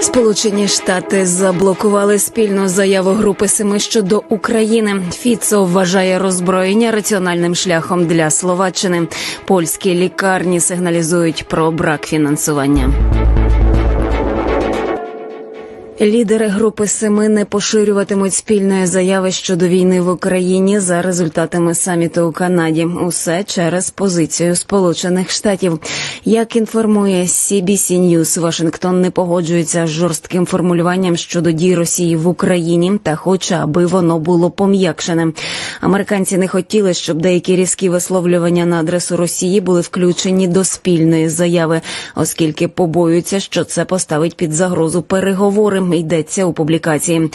Сполучені Штати заблокували спільну заяву групи семи щодо України. Фіцо вважає роззброєння раціональним шляхом для Словаччини. Польські лікарні сигналізують про брак фінансування. Лідери групи семи не поширюватимуть спільної заяви щодо війни в Україні за результатами саміту у Канаді. Усе через позицію Сполучених Штатів. Як інформує CBC News, Вашингтон не погоджується з жорстким формулюванням щодо дій Росії в Україні та хоче, аби воно було пом'якшене. Американці не хотіли, щоб деякі різкі висловлювання на адресу Росії були включені до спільної заяви, оскільки побоюються, що це поставить під загрозу переговори йдеться у публікації.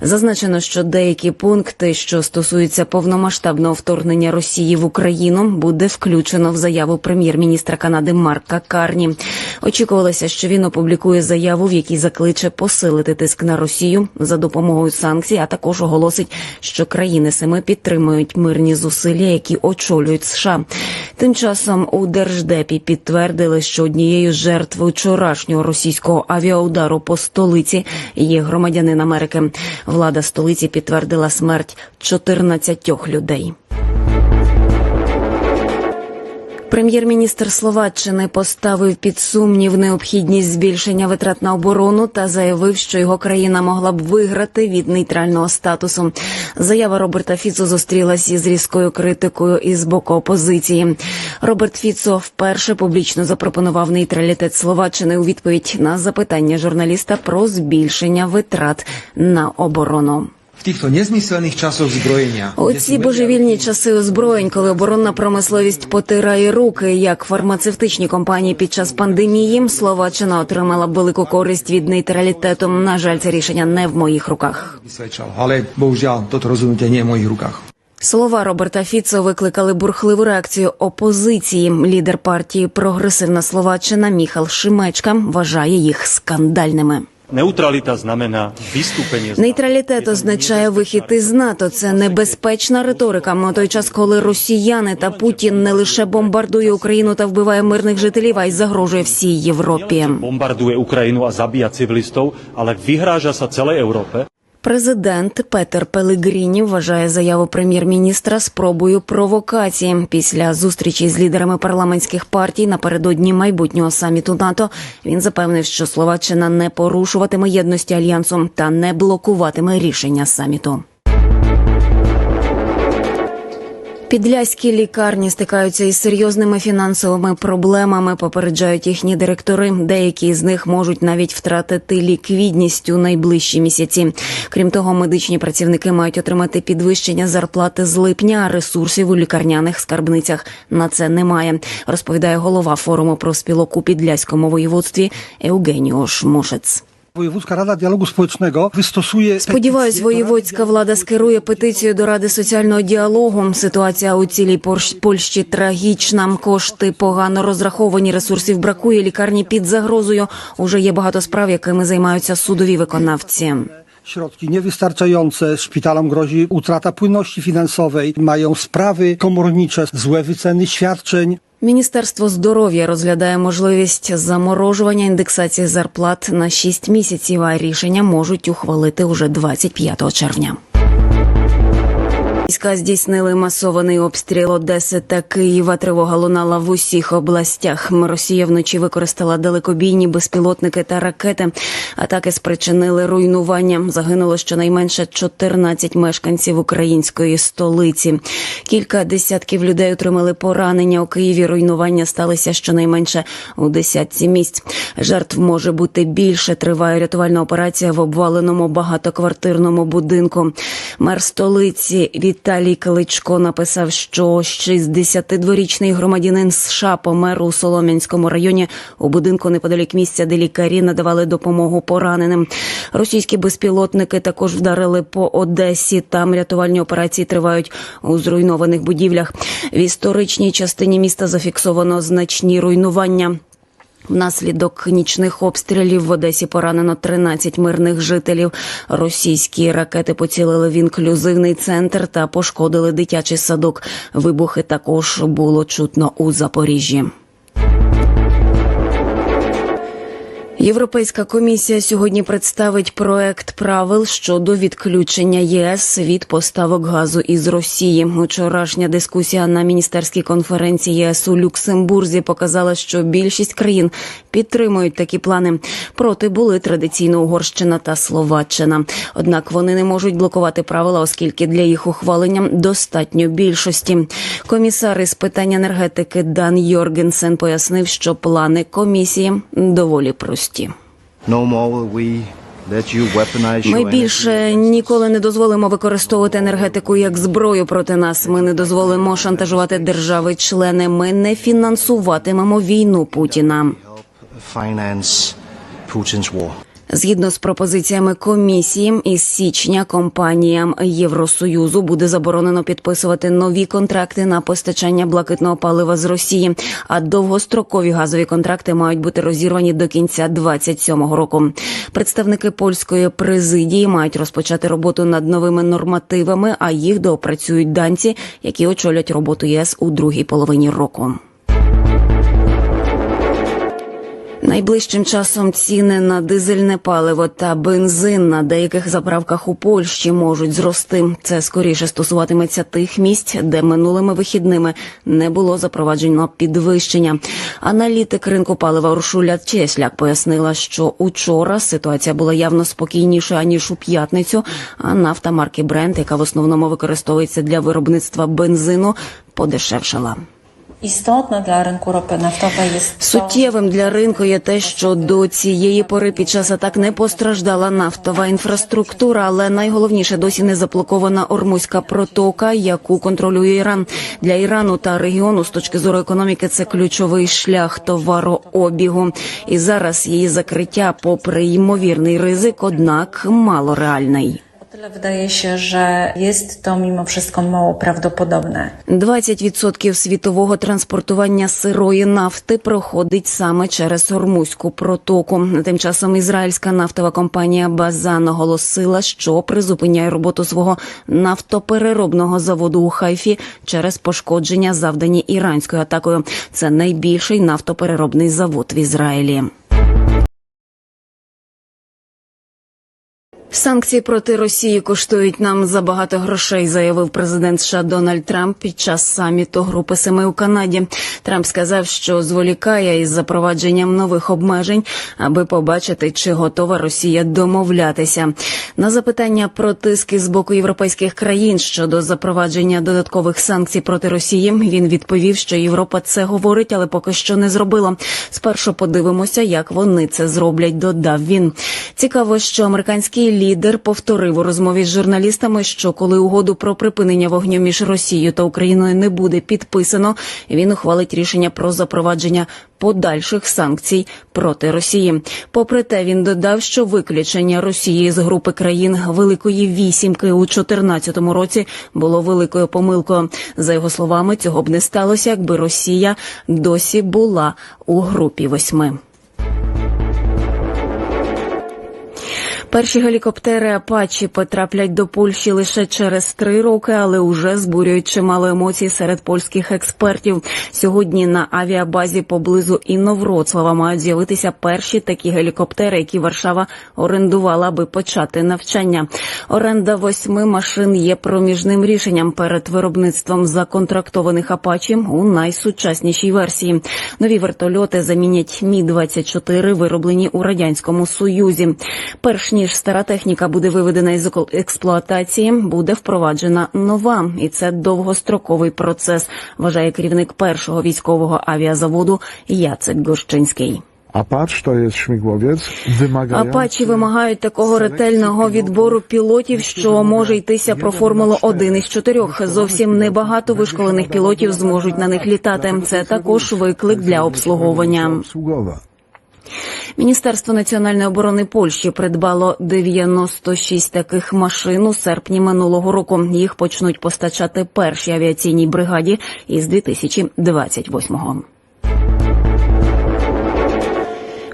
Зазначено, що деякі пункти, що стосуються повномасштабного вторгнення Росії в Україну, буде включено в заяву прем'єр-міністра Канади Марка Карні. Очікувалося, що він опублікує заяву, в якій закличе посилити тиск на Росію за допомогою санкцій, а також оголосить, що країни семи підтримують мирні зусилля, які очолюють США. Тим часом у держдепі підтвердили, що однією з жертв вчорашнього російського авіаудару по столиці є громадянин Америки. Влада столиці підтвердила смерть 14 людей. Прем'єр-міністр Словаччини поставив під сумнів необхідність збільшення витрат на оборону та заявив, що його країна могла б виграти від нейтрального статусу. Заява Роберта Фіцо зустрілась із різкою критикою із боку опозиції. Роберт Фіцо вперше публічно запропонував нейтралітет Словаччини у відповідь на запитання журналіста про збільшення витрат на оборону. В týchto nezmyselných časoch zbrojenia. У ці божевільні часи озброєнь, коли оборонна промисловість потирає руки, як фармацевтичні компанії під час пандемії, Словаччина отримала велику користь від нейтралітету. На жаль, це рішення не в моїх руках. Bohužiaľ, toto rozhodnutie nie je v mojich rukách. Слова Роберта Фіцо викликали бурхливу реакцію опозиції. Лідер партії Прогресивна Словаччина Міхал Шимечка вважає їх скандальними. Neutralita знамена vystúpenie Нейтралітет означає вихід із НАТО. Це небезпечна риторика. На той час, коли росіяни та Путін не лише бомбардує Україну та вбиває мирних жителів, а й загрожує всій Європі. Бомбардує Україну, а zabíja цивілістів, але vyhráža sa цілій Európe. Президент Петер Пелегріні вважає заяву прем'єр-міністра спробою провокації після зустрічі з лідерами парламентських партій напередодні майбутнього саміту НАТО. Він запевнив, що Словаччина не порушуватиме єдності альянсу та не блокуватиме рішення саміту. Підляські лікарні стикаються із серйозними фінансовими проблемами. Попереджають їхні директори. Деякі з них можуть навіть втратити ліквідність у найближчі місяці. Крім того, медичні працівники мають отримати підвищення зарплати з липня. а Ресурсів у лікарняних скарбницях на це немає. Розповідає голова форуму про спілок у підляському воєводстві Евгеніо Шмошець. Wojewódzka Rada Dialogu Społecznego wystosuje. Сподіваюсь, воєводська влада скерує петицію до Ради соціального діалогу. Ситуація у цілій Польщі трагічна. Кошти погано розраховані, ресурсів бракує. Лікарні під загрозою. Уже є багато справ, якими займаються судові виконавці. Środki niewystarczające, szpitalom grozi utrata płynności finansowej, mają sprawy komornicze, złe wyceny świadczeń. Міністерство здоров'я розглядає можливість заморожування індексації зарплат на 6 місяців. А рішення можуть ухвалити уже 25 червня. Війська здійснили масований обстріл Одеси та Києва. Тривога лунала в усіх областях. Росія вночі використала далекобійні безпілотники та ракети. Атаки спричинили руйнування. Загинуло щонайменше 14 мешканців української столиці. Кілька десятків людей отримали поранення. У Києві руйнування сталися щонайменше у десятці місць. Жертв може бути більше. Триває рятувальна операція в обваленому багатоквартирному будинку. Мер столиці Віталій Кличко написав, що 62-річний громадянин США помер у Солом'янському районі у будинку неподалік місця, де лікарі надавали допомогу пораненим. Російські безпілотники також вдарили по Одесі. Там рятувальні операції тривають у зруйнованих будівлях. В історичній частині міста зафіксовано значні руйнування. Внаслідок нічних обстрілів в Одесі поранено 13 мирних жителів. Російські ракети поцілили в інклюзивний центр та пошкодили дитячий садок. Вибухи також було чутно у Запоріжжі. Європейська комісія сьогодні представить проект правил щодо відключення ЄС від поставок газу із Росії. Учорашня дискусія на міністерській конференції ЄС у Люксембурзі показала, що більшість країн підтримують такі плани. Проти були традиційно Угорщина та Словаччина. Однак вони не можуть блокувати правила, оскільки для їх ухвалення достатньо більшості. Комісар із питань енергетики Дан Йоргенсен пояснив, що плани комісії доволі прості. Weaponize Ми більше ніколи не дозволимо використовувати енергетику як зброю проти нас. Ми не дозволимо шантажувати держави-члени. Ми не фінансуватимемо війну Путіна. Згідно з пропозиціями комісії, із січня компаніям Євросоюзу буде заборонено підписувати нові контракти на постачання блакитного палива з Росії. А довгострокові газові контракти мають бути розірвані до кінця 27-го року. Представники польської президії мають розпочати роботу над новими нормативами, а їх доопрацюють данці, які очолять роботу ЄС у другій половині року. Найближчим часом ціни на дизельне паливо та бензин на деяких заправках у Польщі можуть зрости. Це скоріше стосуватиметься тих місць, де минулими вихідними не було запроваджено підвищення. Аналітик ринку палива Уршуля Чесляк пояснила, що учора ситуація була явно спокійніша ніж у п'ятницю. А нафта марки Brent, яка в основному використовується для виробництва бензину, подешевшала. Dla rynku ropy naftowej jest to, Суттєвим для ринку є те, що до цієї пори під час атак не постраждала нафтова інфраструктура, але найголовніше досі не заблокована Ормузька протока, яку контролює Іран. Для Ірану та регіону з точки зору економіки це ключовий шлях товарообігу. І зараз її закриття, попри ймовірний ризик, однак мало реальний. Tyle wydaje się, że jest to mimo wszystko mało prawdopodobne. 20% світового транспортування сирої нафти проходить саме через Ормузьку протоку. Тим часом ізраїльська нафтова компанія Базан оголосила, що призупиняє роботу свого нафтопереробного заводу у Хайфі через пошкодження, завдані іранською атакою. Це найбільший нафтопереробний завод в Ізраїлі. Санкції проти Росії коштують нам забагато грошей, заявив президент США Дональд Трамп під час саміту Групи Семи у Канаді. Трамп сказав, що зволікає із запровадженням нових обмежень, аби побачити, чи готова Росія домовлятися. На запитання про тиски з боку європейських країн щодо запровадження додаткових санкцій проти Росії, він відповів, що Європа це говорить, але поки що не зробила. Спершу подивимося, як вони це зроблять. Додав він. Цікаво, що американський лідер повторив у розмові з журналістами, що коли угоду про припинення вогню між Росією та Україною не буде підписано, він ухвалить рішення про запровадження подальших санкцій проти Росії. Попри те, він додав, що виключення Росії з групи країн Великої вісімки у 2014 році було великою помилкою. За його словами, цього б не сталося, якби Росія досі була у групі восьми. Перші гелікоптери Апачі потраплять до Польщі лише через три роки, але уже збурюють чимало емоцій серед польських експертів. Сьогодні на авіабазі поблизу Інновроцлава мають з'явитися перші такі гелікоптери, які Варшава орендувала, аби почати навчання. Оренда восьми машин є проміжним рішенням перед виробництвом законтрактованих Апачі у найсучаснішій версії. Нові вертольоти замінять Мі 24 вироблені у радянському союзі. Перш стара техніка буде виведена із експлуатації, буде впроваджена нова, і це довгостроковий процес. Вважає керівник першого wійськового авіазаводу Яцек Гощинський. To jest śmigłowiec wymagający... Апачі вимагають такого ретельного відбору пілотів, що може йтися про формулу один із чотирьох. Зовсім небагато вишколених пілотів зможуть на них літати. Це також виклик для обслуговування. Міністерство національної оборони Польщі придбало 96 таких машин у серпні минулого року. Їх почнуть постачати першій авіаційній бригаді із 2028-го.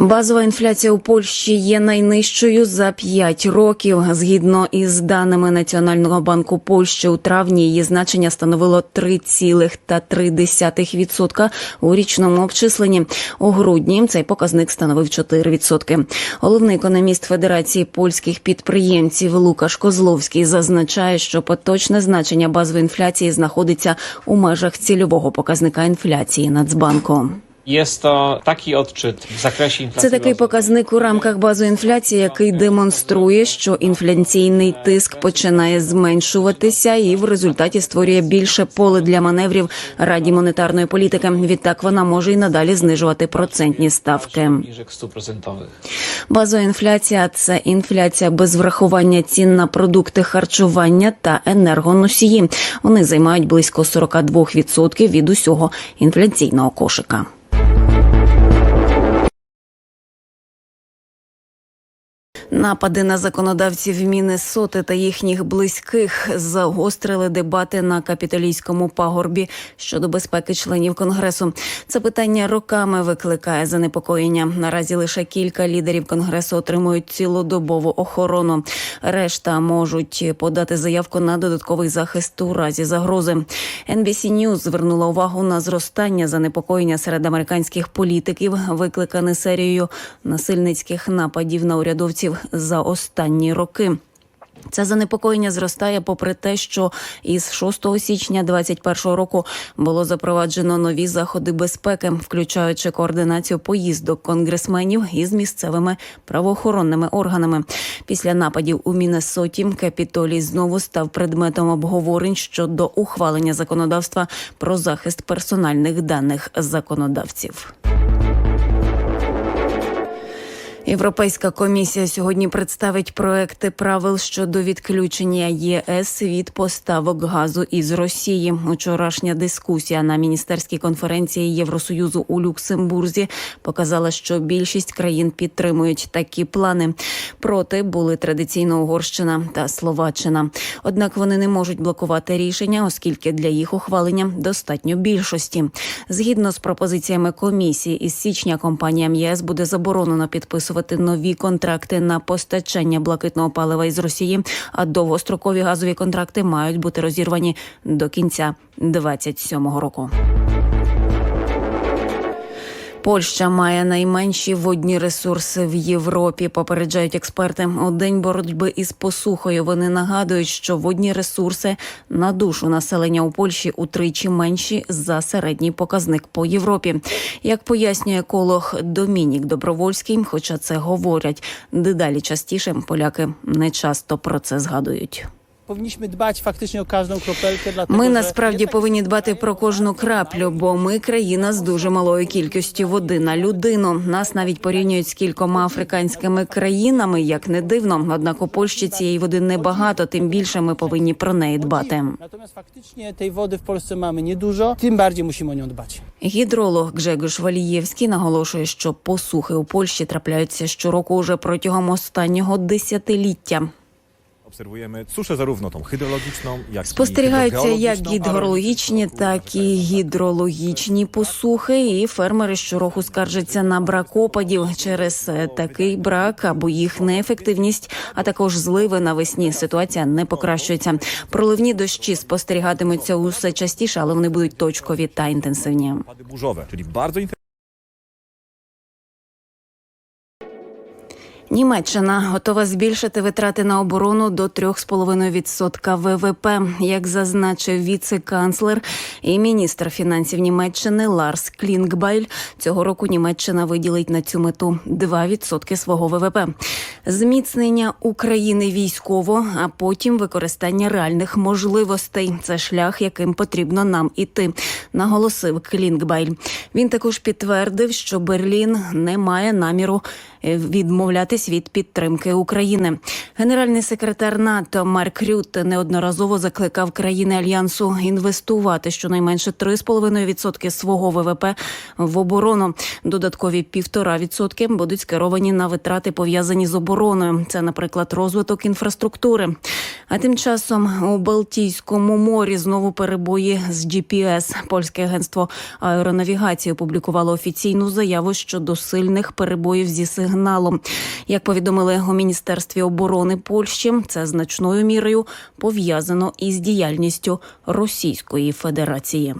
Базова інфляція у Польщі є найнижчою за 5 років. Згідно із даними Національного банку Польщі, у травні її значення становило 3,3% у річному обчисленні. У грудні цей показник становив 4%. Головний економіст Федерації польських підприємців Лукаш Козловський зазначає, що поточне значення базової інфляції знаходиться у межах цільового показника інфляції Нацбанку. Jest to taki odczyt inflacji. Це такий показник у рамках базової інфляції, який демонструє, що інфляційний тиск починає зменшуватися і в результаті створює більше поле для маневрів раді монетарної політики. Відтак вона може й надалі знижувати процентні ставки. Базова інфляція це інфляція без врахування цін на продукти харчування та енергоносії. Вони займають близько 42% від усього інфляційного кошика. Напади на законодавців Міннесоти та їхніх близьких загострили дебати на капітолійському пагорбі щодо безпеки членів конгресу. Це питання роками викликає занепокоєння. Наразі лише кілька лідерів конгресу отримують цілодобову охорону. Решта можуть подати заявку на додатковий захист у разі загрози. NBC News звернула увагу на зростання занепокоєння серед американських політиків, викликане серією насильницьких нападів на урядовців за останні роки. Це занепокоєння зростає попри те, що із 6 січня 2021 року було запроваджено нові заходи безпеки, включаючи координацію поїздок конгресменів із місцевими правоохоронними органами. Після нападів у Міннесоті Капітолій знову став предметом обговорень щодо ухвалення законодавства про захист персональних даних законодавців. Європейська комісія сьогодні представить проекти правил щодо відключення ЄС від поставок газу із Росії. Учорашня дискусія на міністерській конференції Євросоюзу у Люксембурзі показала, що більшість країн підтримують такі плани. Проти були традиційно Угорщина та Словаччина. Однак вони не можуть блокувати рішення, оскільки для їх ухвалення достатньо більшості. Згідно з пропозиціями комісії, із січня компаніям ЄС буде заборонено підписувати нові контракти на постачання блакитного палива із Росії, а довгострокові газові контракти мають бути розірвані до кінця 27-го року. Польща має найменші водні ресурси в Європі. Попереджають експерти. У день боротьби із посухою вони нагадують, що водні ресурси на душу населення у Польщі утричі менші за середній показник по Європі. Як пояснює еколог Домінік Добровольський, хоча це говорять дедалі частіше, поляки не часто про це згадують. Dbać faktycznie o każdą kropelkę, dlatego Ми насправді повинні дбати про кожну краплю, бо ми країна з дуже малою кількістю води на людину. Нас навіть порівнюють з кількома африканськими країнами, як не дивно. Однак у Польщі цієї води небагато, тим більше ми повинні про неї дбати. Natomiast faktycznie tej wody w Polsce mamy niedużo, tym bardziej musimy o nią dbać. Гідролог Гжегош Валієвський наголошує, що посухи у Польщі трапляються щороку уже протягом останнього десятиліття. Suszę zarówno tą hydrologiczną, jak Спостерігаються як гідрологічні, так і гідрологічні посухи. І фермери щороку скаржаться на брак опадів через такий брак або їх неефективність, а також зливи навесні. Ситуація не покращується. Проливні дощі спостерігатимуться усе частіше, але вони будуть точкові та інтенсивні. Німеччина готова збільшити витрати на оборону до 3,5% ВВП, як зазначив віце-канцлер і міністр фінансів Німеччини Ларс Клінгбайль. Цього року Німеччина виділить на цю мету 2% свого ВВП. Зміцнення України військово, а потім використання реальних можливостей. Це шлях, яким потрібно нам іти, наголосив Клінгбайль. Він також підтвердив, що Берлін не має наміру відмовлятися відмовитись від підтримки України. Генеральний секретар НАТО Марк Рютте неодноразово закликав країни альянсу інвестувати щонайменше 3,5% свого ВВП в оборону. Додаткові 1,5% будуть скеровані на витрати пов'язані з обороною. Це, наприклад, розвиток інфраструктури. А тим часом у Балтійському морі знову перебої з GPS. Польське агентство аеронавігації опублікувало офіційну заяву щодо сильних перебоїв зі сигналом. Як повідомили у міністерстві оборони Польщі, це значною мірою пов'язано із діяльністю Російської Федерації.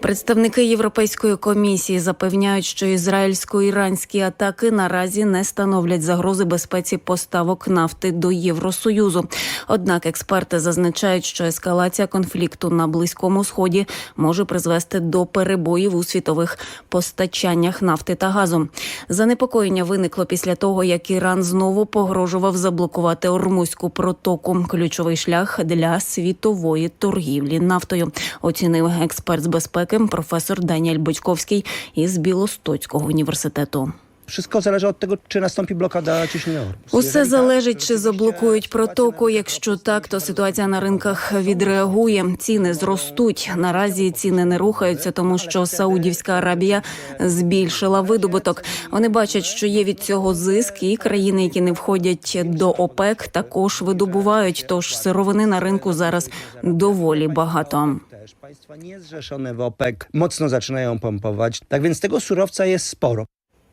Представники Європейської комісії запевняють, що ізраїльсько-іранські атаки наразі не становлять загрози безпеці поставок нафти до Євросоюзу. Однак експерти зазначають, що ескалація конфлікту на близькому сході може призвести до перебоїв у світових постачаннях нафти та газу. Занепокоєння виникло після того, як Іран знову погрожував заблокувати Ормузьку протоку, ключовий шлях для світової торгівлі нафтою. Оцінив експерт з безпеки професор Даніель Бодьковський із Білостоцького університету. Wszystko zależy od tego, czy nastąpi blokada ciśnienia Ormus. Усе залежить, чи заблокують протоку. Якщо так, то ситуація на ринках відреагує. Ціни зростуть. Наразі ціни не рухаються, тому що Саудівська Аравія збільшила видобуток. Вони бачать, що є від цього зиск, і країни, які не входять до ОПЕК, також видобувають. Тож сировини на ринку зараз доволі багато. Też państwa niezrzeszone w OPEC mocno zaczynają pompować, tak więc tego surowca jest sporo.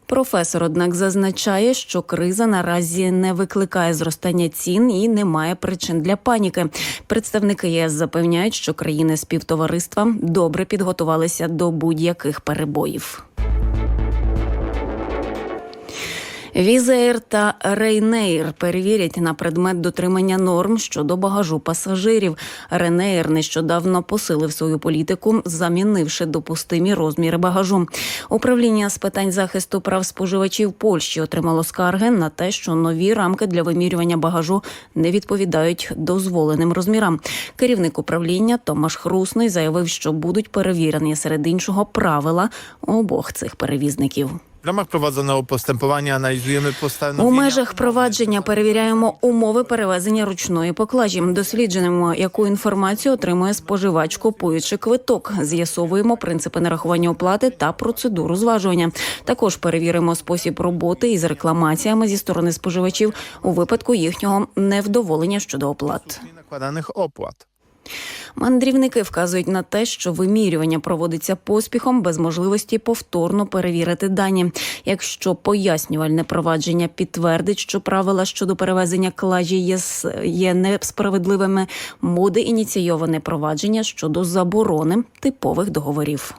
Професор, однак, зазначає, що криза наразі не викликає зростання цін і немає причин для паніки. Представники ЄС запевняють, що країни співтовариства добре підготувалися до будь-яких перебоїв. Візаєр та Рейнейр перевірять на предмет дотримання норм щодо багажу пасажирів. Ренейр нещодавно посилив свою політику, замінивши допустимі розміри багажу. Управління з питань захисту прав споживачів Польщі отримало скарги на те, що нові рамки для вимірювання багажу не відповідають дозволеним розмірам. Керівник управління Томаш Хрусний заявив, що будуть перевірені серед іншого правила обох цих перевізників. W ramach prowadzonego postępowania analizujemy У межах провадження перевіряємо умови перевезення ручної поклажі. Досліджуємо, яку інформацію отримує споживач, купуючи квиток. З'ясовуємо принципи нарахування оплати та процедуру зважування. Також перевіримо спосіб роботи із рекламаціями зі сторони споживачів у випадку їхнього невдоволення щодо оплат. nakładanych opłat. Мандрівники вказують на те, що вимірювання проводиться поспіхом без можливості повторно перевірити дані. Якщо пояснювальне провадження підтвердить, що правила щодо перевезення клажі є, є несправедливими, буде ініційоване провадження щодо заборони типових договорів.